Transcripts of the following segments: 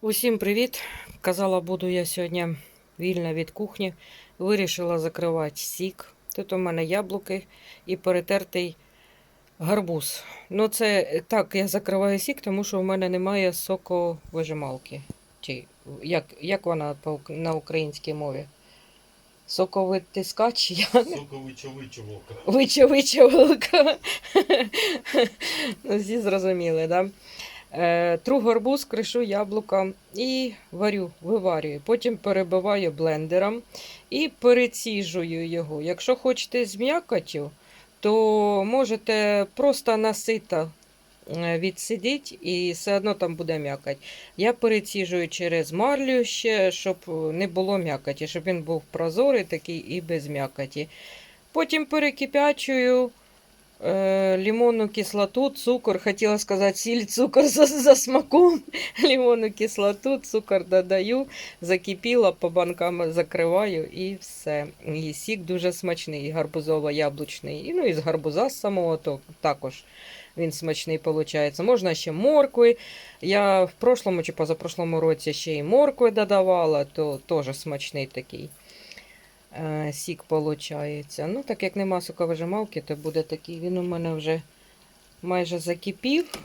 Усім привіт! Казала, буду я сьогодні вільна від кухні. Вирішила закривати сік. Тут у мене яблуки і перетертий гарбуз. Ну, це так, я закриваю сік, тому що в мене немає соковижималки. Чи як, як вона на українській мові? Соковитискач? Я не Соковичовичовока. Вичавичавилка. Ну, Всі зрозуміли, да? Е, Тру горбуз, кришу яблука і варю, виварюю. Потім перебиваю блендером і переціжую його. Якщо хочете з м'якотю, то можете просто насито е, відсидіть і все одно там буде м'якоть. Я переціжую через марлю ще, щоб не було м'якоті, щоб він був прозорий такий і без м'якоті. Потім перекипячую е, лимонну кислоту, цукор, хотіла сказати сіль, цукор за, за смаком. Лимонну кислоту, цукор додаю, закипіла, по банкам закриваю і все. І сік дуже смачний, і гарбузово-яблучний. І, ну, і з гарбуза з самого то, також він смачний виходить. Можна ще моркви. Я в прошлому чи позапрошлому році ще й моркви додавала, то теж смачний такий сік виходить. Ну, так як нема соковижималки, то буде такий. Він у мене вже майже закипів.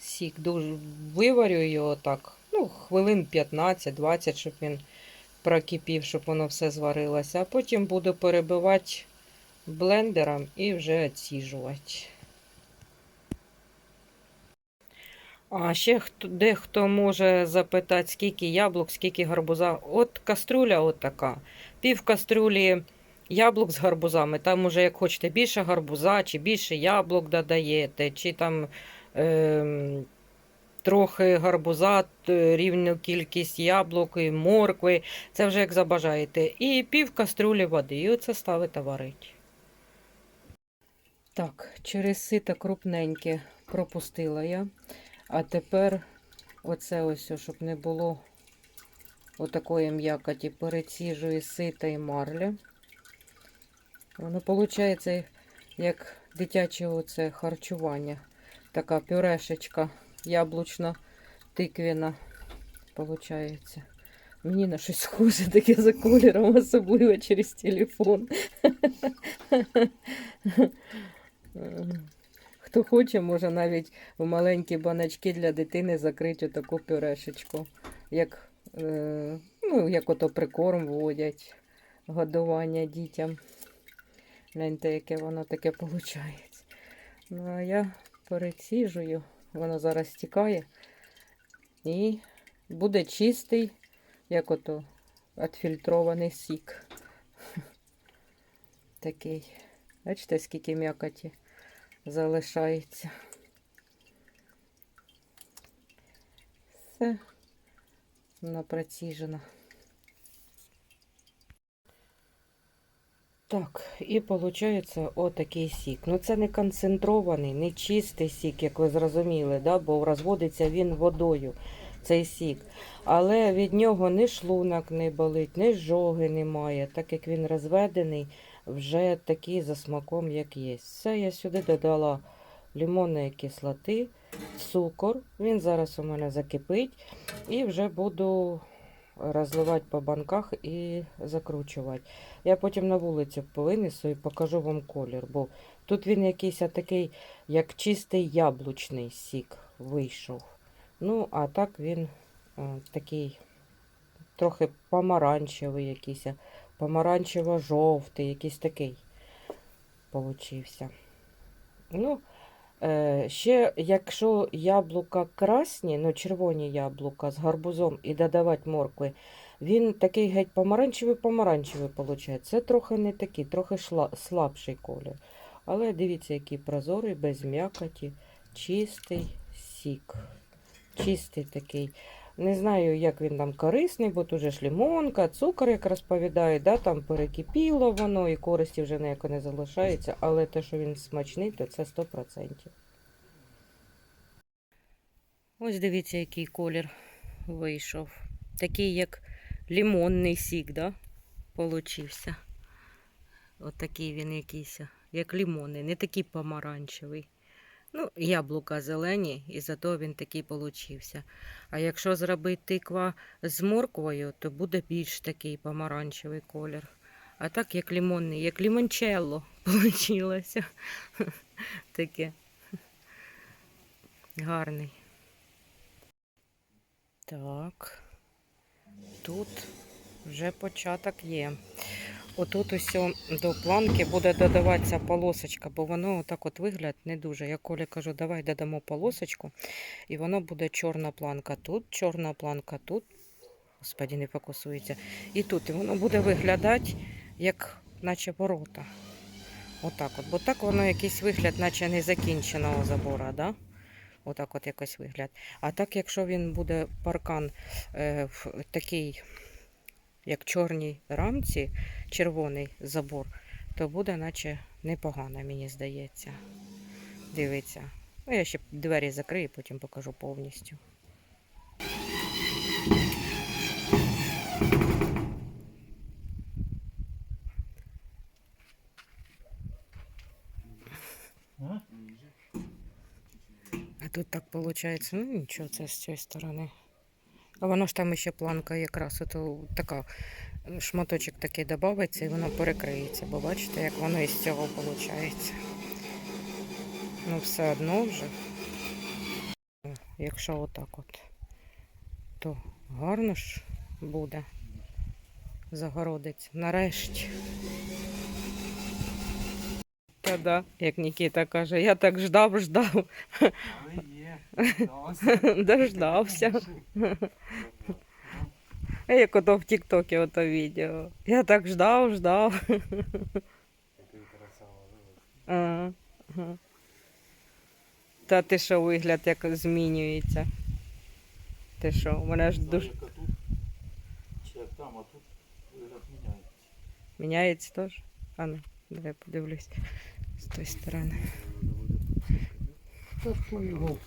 Сік дуже виварю його так. Ну, хвилин 15-20, щоб він прокипів, щоб воно все зварилося. А потім буду перебивати блендером і вже відсіжувати. А ще хто, дехто може запитати, скільки яблук, скільки гарбуза. От каструля от така. Пів каструлі яблук з гарбузами. Там уже, як хочете, більше гарбуза, чи більше яблук додаєте, чи там ем, трохи гарбуза, рівну кількість яблук і моркви. Це вже як забажаєте. І пів каструлі води. І оце ставите варить. Так, через сито крупненьке пропустила я. А тепер оце ось, щоб не було отакої м'якоті, переціжую сита і марля. Воно виходить як дитяче оце харчування. Така пюрешечка яблучна, тиквіна. Получається. Мені на щось схоже таке за кольором, особливо через телефон. Хто хоче, може навіть в маленькі баночки для дитини закрити таку пюрешечку, як, е, ну, як ото прикорм вводять, годування дітям. Гляньте, яке воно таке виходить. Ну, а я переціжую, воно зараз стікає. І буде чистий, як ото відфільтрований сік. Такий. Бачите, скільки м'якоті залишається. Все напроціжено. Так, і виходить отакий сік. Ну це не концентрований, не чистий сік, як ви зрозуміли, да? бо розводиться він водою, цей сік. Але від нього ні шлунок не болить, ні жоги немає, так як він розведений, вже такий за смаком, як є. Все, я сюди додала лимонної кислоти, цукор. Він зараз у мене закипить. І вже буду розливати по банках і закручувати. Я потім на вулицю винесу і покажу вам колір, бо тут він якийсь такий, як чистий яблучний сік вийшов. Ну, а так він е, такий трохи помаранчевий якийсь, помаранчево-жовтий, якийсь такий получився. Ну, е, ще, якщо яблука красні, ну червоні яблука з гарбузом і додавати моркви, він такий геть помаранчевий-помаранчевий виходить. Це трохи не такий, трохи шла, слабший колір. Але дивіться, який прозорий, без м'якоті, чистий сік. Чистий такий. Не знаю, як він там корисний, бо тут же ж лимонка, цукор, як розповідають, да, там перекипіло воно і користі вже ніяко не залишається, але те, що він смачний, то це 100%. Ось дивіться, який колір вийшов. Такий, як лимонний сік, да? Получився. Отакий він якийсь, як лимонний, не такий помаранчевий. Ну, яблука зелені, і зато він такий получився. А якщо зробити тиква з морквою, то буде більш такий помаранчевий колір. А так як лимонний, як лімончелло получилося. Таке гарний. Так. Тут вже початок є. Отут усе до планки буде додаватися полосочка, бо воно отак от вигляд не дуже. Я Колі кажу, давай додамо полосочку, і воно буде чорна планка. Тут чорна планка, тут, господі, не фокусується. І тут. І воно буде виглядати, як наче ворота. Отак от. Бо так воно якийсь вигляд, наче незакінченого забора, да? Отак от якось вигляд. А так, якщо він буде паркан е, в такий, як чорній рамці, червоний забор, то буде наче непогано, мені здається. Дивіться. Ну, я ще двері закрию, потім покажу повністю. А? А тут так виходить, ну нічого, це з цієї сторони. А воно ж там ще планка якраз ото така шматочок такий додається і воно перекриється. Бо бачите, як воно із цього виходить. Ну, все одно вже. Якщо отак от, то гарно ж буде загородиться. Нарешті. Та да, як Нікіта каже, я так ждав, ждав, Але є. Дождався. Як ото в Тіктокі ото відео. Я так ждав, ждав. Ага, ага. Та ти що вигляд як змінюється? Ти що, у мене ж дуже чи як там, а тут вигляд міняється. міняється теж? А ну, давай подивлюсь з тої сторони. Так то угол.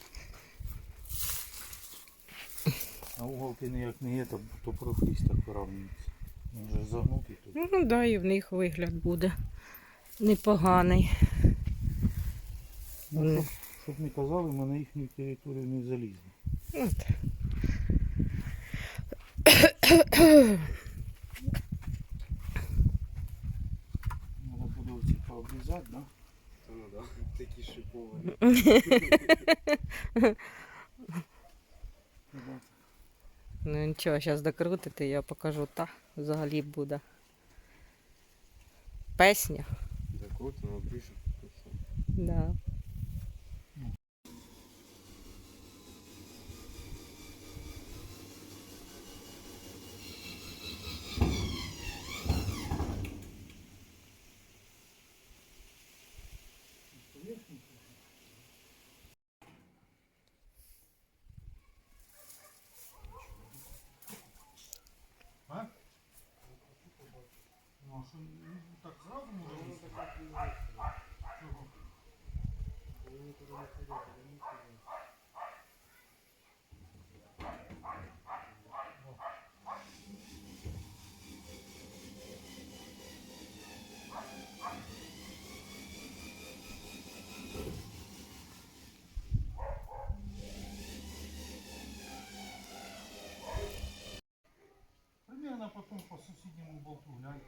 А уголки ніяк не є, то, то профліс так виравнюється. Він же загнутий тут. Ну, ну да, і в них вигляд буде непоганий. Ну, щоб, щоб не казали, ми на їхню територію не залізли. От. Треба буде оці пообрізати, да? Ну да, такі шиповані. Треба Ну нічого, зараз докрутити, я покажу. Та взагалі буде. Песня. Закрутимо, обріжемо. Да. Ну, а що, ну, так зразу може бути? Чого? Примерно потом по соседнему болту глянь.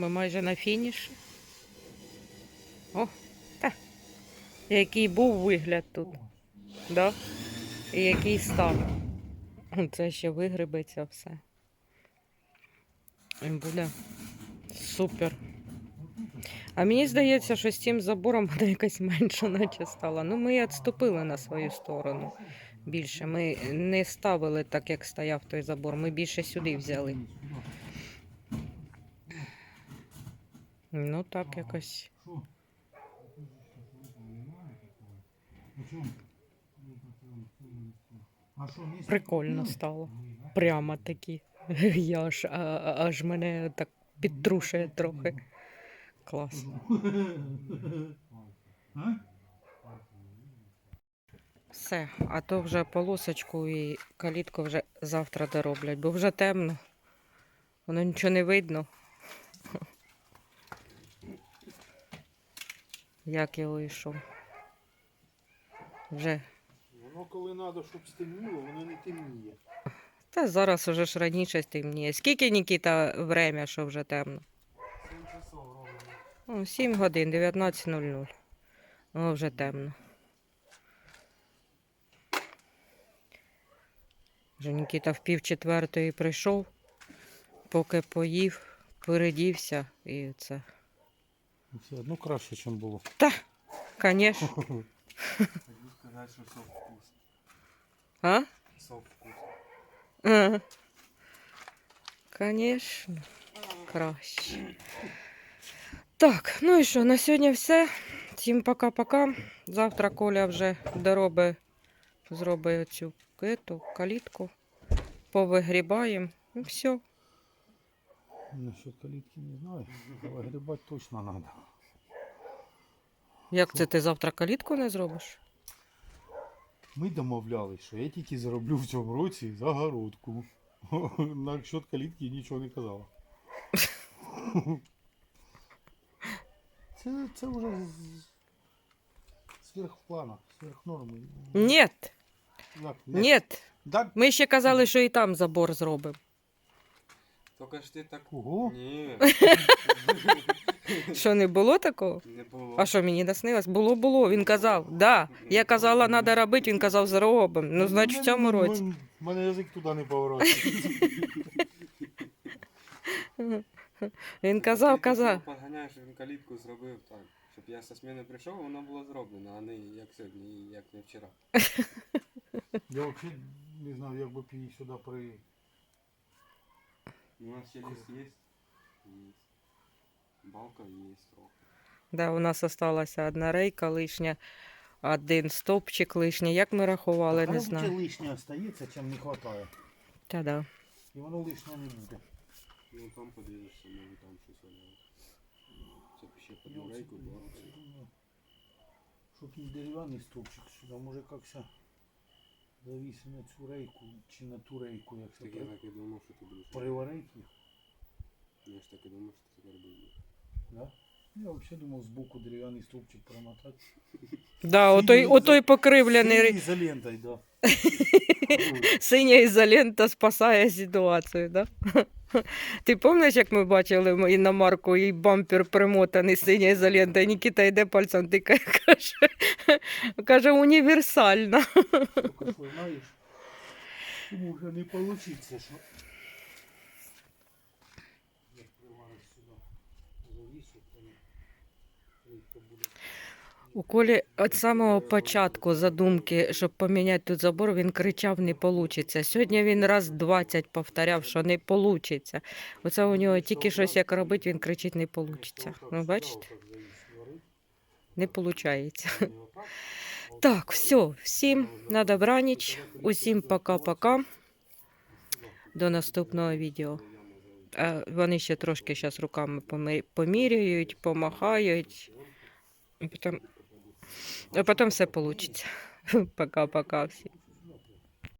Ми майже на фініші. О, та. Який був вигляд тут. Да? І який став. Це ще вигребеться все. І буде супер. А мені здається, що з цим забором вона якась менша наче стала. Ну, ми відступили на свою сторону більше. Ми не ставили так, як стояв той забор. Ми більше сюди взяли. Ну, так якось. Прикольно стало. Прямо такі. Я аж, а- аж мене так підтрушує трохи. Клас. Все, а то вже полосочку і калітку вже завтра дороблять, бо вже темно. Воно нічого не видно. Як я вийшов. Вже. Воно коли треба, щоб стемніло, воно не темніє. Та зараз уже ж раніше стемніє. Скільки Нікіта время, що вже темно? 7 часов ровно. О, 7 годин, 19.00. О, вже темно. Вже Нікіта в пів четвертої прийшов, поки поїв, передівся і це. Все одно краще, ніж було. Звісно. Хочу сказати, що сок вкус. А? Сок вкус. Ага. Конечно, краще. Так, ну і що, на сьогодні все. Всім пока-пока. Завтра Коля вже доробить, зробить цю киту, калітку. Повигрібаємо. І все. Насчет калітки не знаю. Але грибати точно треба. Як це ти завтра калітку не зробиш? Ми домовлялись, що я тільки зароблю в цьому році загородку. На счет калітки нічого не казала. Це, це вже сверх плана, сверх норми. Ні, ні. Так, Ми ще казали, що і там забор зробимо. Тільки ж ти так. Ого. Ні, Що не було такого? не було. А що мені наснилось? Було, було. Він казав, да. Я казала, треба робити, він казав, зробимо. Ну, значить, в цьому році. У мене язик туди не поворачується. Він казав, казав. так Поганяєш, він калітку зробив так. Щоб я со зміни прийшов, воно було зроблено, а не як сьогодні, як не вчора. Я взагалі не знав, як би її сюди при. У нас ще ліс є. Є. Балка є трохи. Да, у нас осталася одна рейка лишня, один стовпчик лишній. Як ми рахували, не знаю. лишнє остається, чим не вистачає. Та да. І воно лишнє не буде. Ну там подивишся, може там щось валяється. Це б ще під рейку думаю, Щоб не дерев'яний стовпчик сюди, може як-ся завіси на цю рейку чи на ту рейку, як це Так я так і думав, що ти будеш. приварити їх. Я ж так і думав, що ти тепер будеш. Да? Я взагалі думав збоку дерев'яний стовпчик промотати. Да, отой, отой покривлений Синій ре- ізолентою, да. синя ізолента спасає ситуацію, да? Ти пам'ятаєш, як ми бачили іномарку, і бампер примотаний синя ізолента, і Нікіта йде пальцем тикає, каже, каже, універсальна. Знаєш, може не вийде, що як привариш сюди завісу, то рейка буде. У Колі від самого початку задумки, щоб поміняти тут забор, він кричав, не вийде. Сьогодні він раз 20 повторяв, що не вийде. Оце у нього тільки щось як робить, він кричить, не вийде. Ну, бачите, не виходить. Так, все, всім на добраніч, усім пока-пока. До наступного відео. Вони ще трошки зараз руками помі- поміряють, помахають. Потім, а потім все вийде. Пока-пока всім.